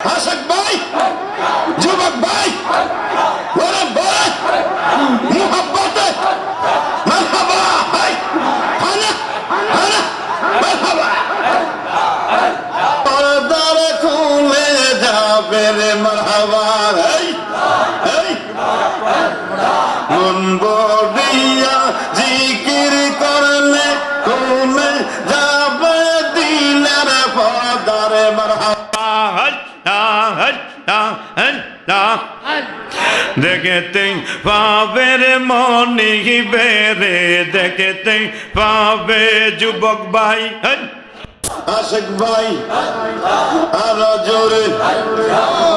আশাক ভাই যুবক ভাই ওরে বলে দেখতে পাবে রে মনি বেরে দেখতে পাবে যুবক ভাই। আশেক ভাই, আরও জোরে।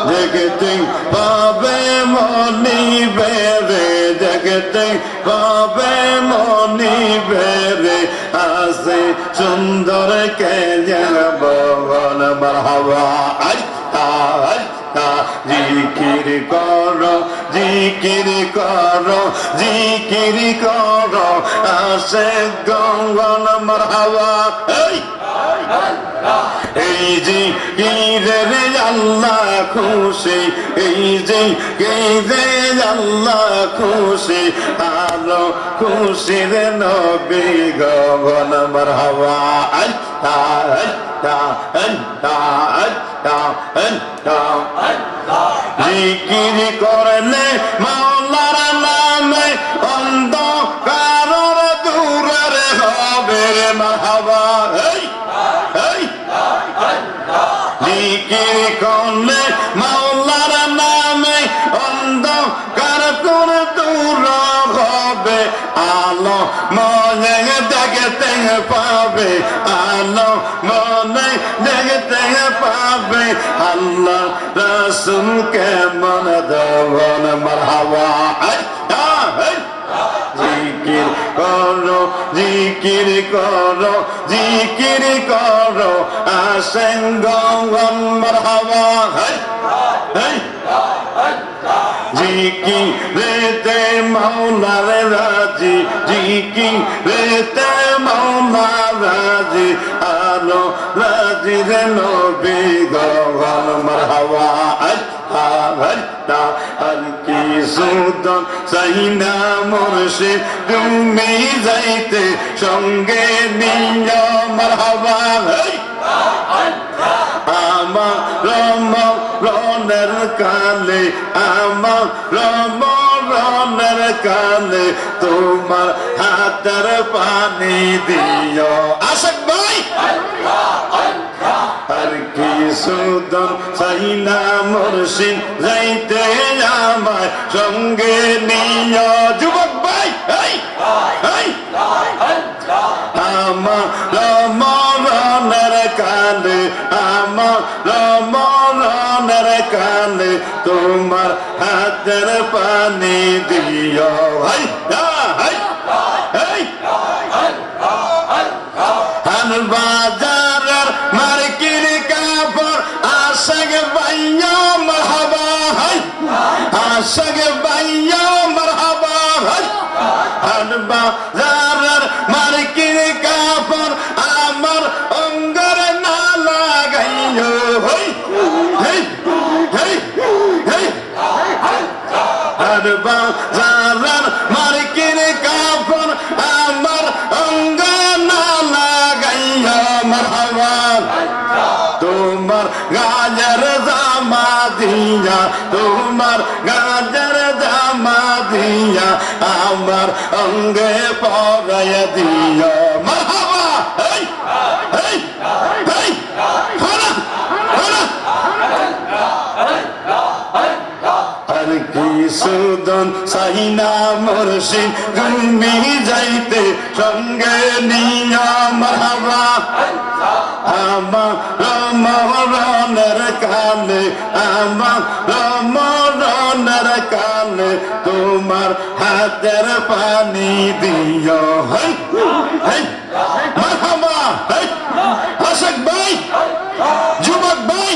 দেখতে পাবে মনি বেরে দেখতে পাবে মনি বেরে আসে সুন্দর কে যাব বল মারহাবা। জিকির করো জিকির করো আসে গঙ্গন মারহাবা। এই! এই যে কিরে আল্লাহ খুশি, এই যে কিরে আল্লাহ খুশি, আরও খুশি রে নবী গগন মারহাবা। আল্লাহ আল্লাহ আল্লাহ আল্লাহ আল্লাহ জিকির করলে মাওলার নামে অন্ধকার দূরের হবে রে এই জিকির করলে মাওলার আলো মনে দেখতে পাবে, আলো মনে দেখতে পাবে। আল্লাহ রসুল কেমন দবন মারহাবা। জিকির করো জিকির করো জিকির করো। আসেন গঙ্গন মারহাবা। হাই হাই। জিকি রেতে মাওলার রাজি, জিকি রেতে মাওলা রাজি, আলো রাজি রে নবী গগন মারহাবা, আল্লাহ আল্লাহ, আর কি সুদন সাইনা মুর্শিদ, তুমি যাইতে সঙ্গে নিয় মারহাবা আমার রম রনের কালে, আমার রম রনের কালে তোমার হাতের পানি দিও। আশক ভাই! আর কি সুদন সাইনা মুর্শিদ যাইতে আমার সঙ্গে নিয় যুবক ভাই আমার তোমার হাতের পানি দিও। হাই হাই হাই। বাজারের মার্কিন কাপড় আশাক বাইয়া মারহাবা। হাই, আশাক বাইয়া মারহাবা। হাই, হান আর বাজারের মার্কিন কাপড় আমার অঙ্গ না লাগাইয়া মারহাবা। তোমার গাজর জামা দিয়া, তোমার গাজর জামা দিয়া, আমার অঙ্গে পগায় দিয়া মারহাবা এই এই এই খানা খানা আর কি সুদন সাইনা মুর্শিদ, ঘুমি যাইতে সঙ্গে নিয়া মারহাবা। আমার রমরনের কালে আমার রমরনের কালে তোমার হাতের পানি দিও। হই হই, মারহাবা, হই, আশাক ভাই যুবক ভাই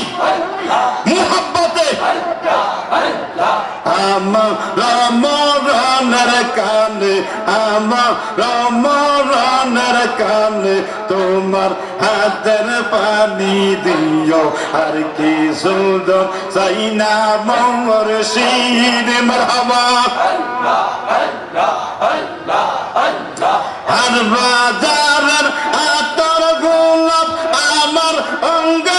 মুহাব্বতে আমার রমরনের কানে, আমার রমরনের কানে, তোমার হাতের পানি দিও। আর কি সুন্দর চাই না মোর শির মারহাবা। আর বাজারের আতর গোলাপ, আমার অঙ্গর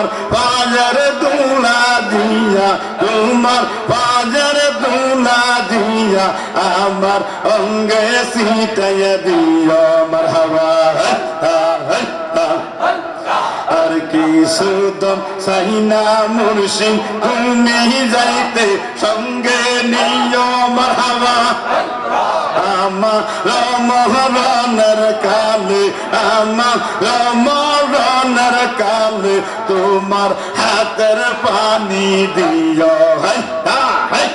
তোমার বাজার দুলা দিয়া, তোমার বাজার দুলা দিয়া, আমার অঙ্গে সিটাইয়া দিও মারহাবা আর কি সুদম সাইনা মুর্শিদ তুমি যাইতে সঙ্গে মারহাবা আমার কালে, আমার রমরনের কালে তোমার হাতের পানি দিও। হাই হাই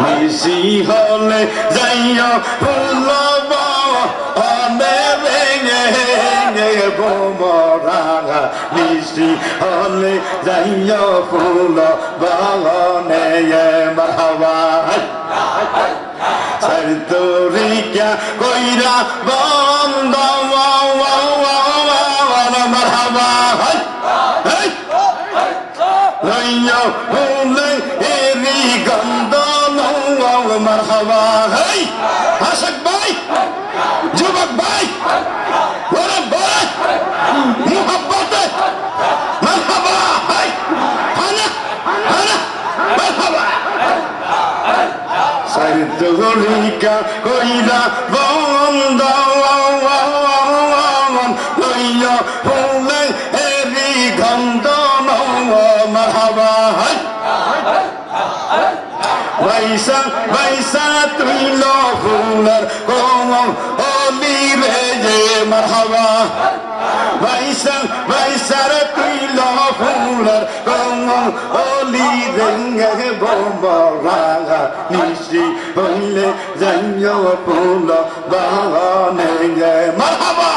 হাই হলে যাইও, ফুলব হলে যাইও ফুল বাগনে মারহাবা সরতরিকা কইরা বন্ধ মারহাবা হাই লইয়া হলে এরি গন্ধ নও মারহাবা হেই হাসক ভাই যুবক ভাই বড় বড় মুহাব্বতে মারহাবা হেই হানা হানা মারহাবা সাইদুরিকা কইরা বন্ধ লইয়া হলে এরি গন্ধ হেই, বাইসা বাইসা, তুই লো ফুলার কোম ওলি রে যে, মারহাবা বাইসা বাইসা রে তুই লো ফুলার কোম রাগা নিশি হইলে যাইও ফুল বাগানে মারহাবা!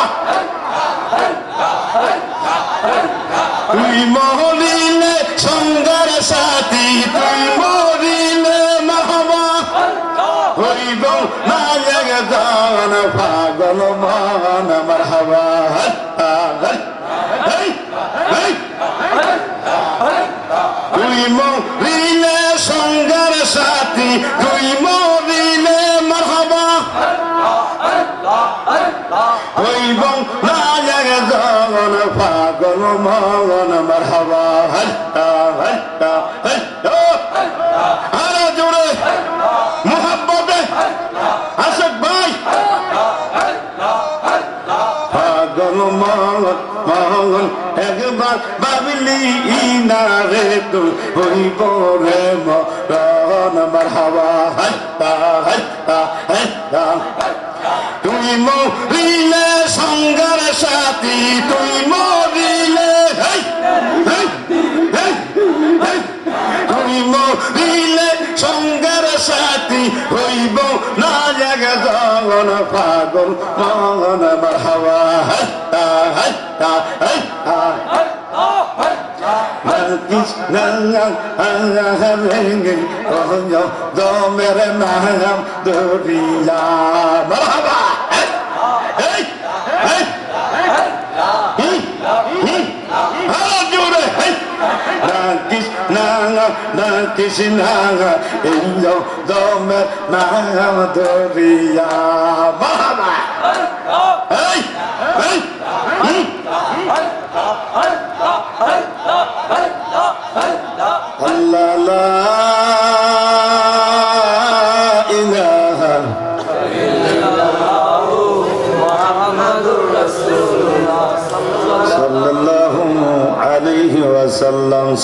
তুই মরিলে মান মারহাবা, হল্লা হল্লা হল্লা। আরে জোরে। মোহাব্বতে। আশক ভাই। পাগল মান মান একবার ভাবলি না রে তুই, হইব মারহাবা তুই মরিলে সঙ্গার সাথী, তুই না জাগ জগন পাগল মগন মারহাবা হত্তা হত্তা হত্তা Marquis nangang angaharengen Konyo domere Inyo domer nangam duriya Marhaba Hey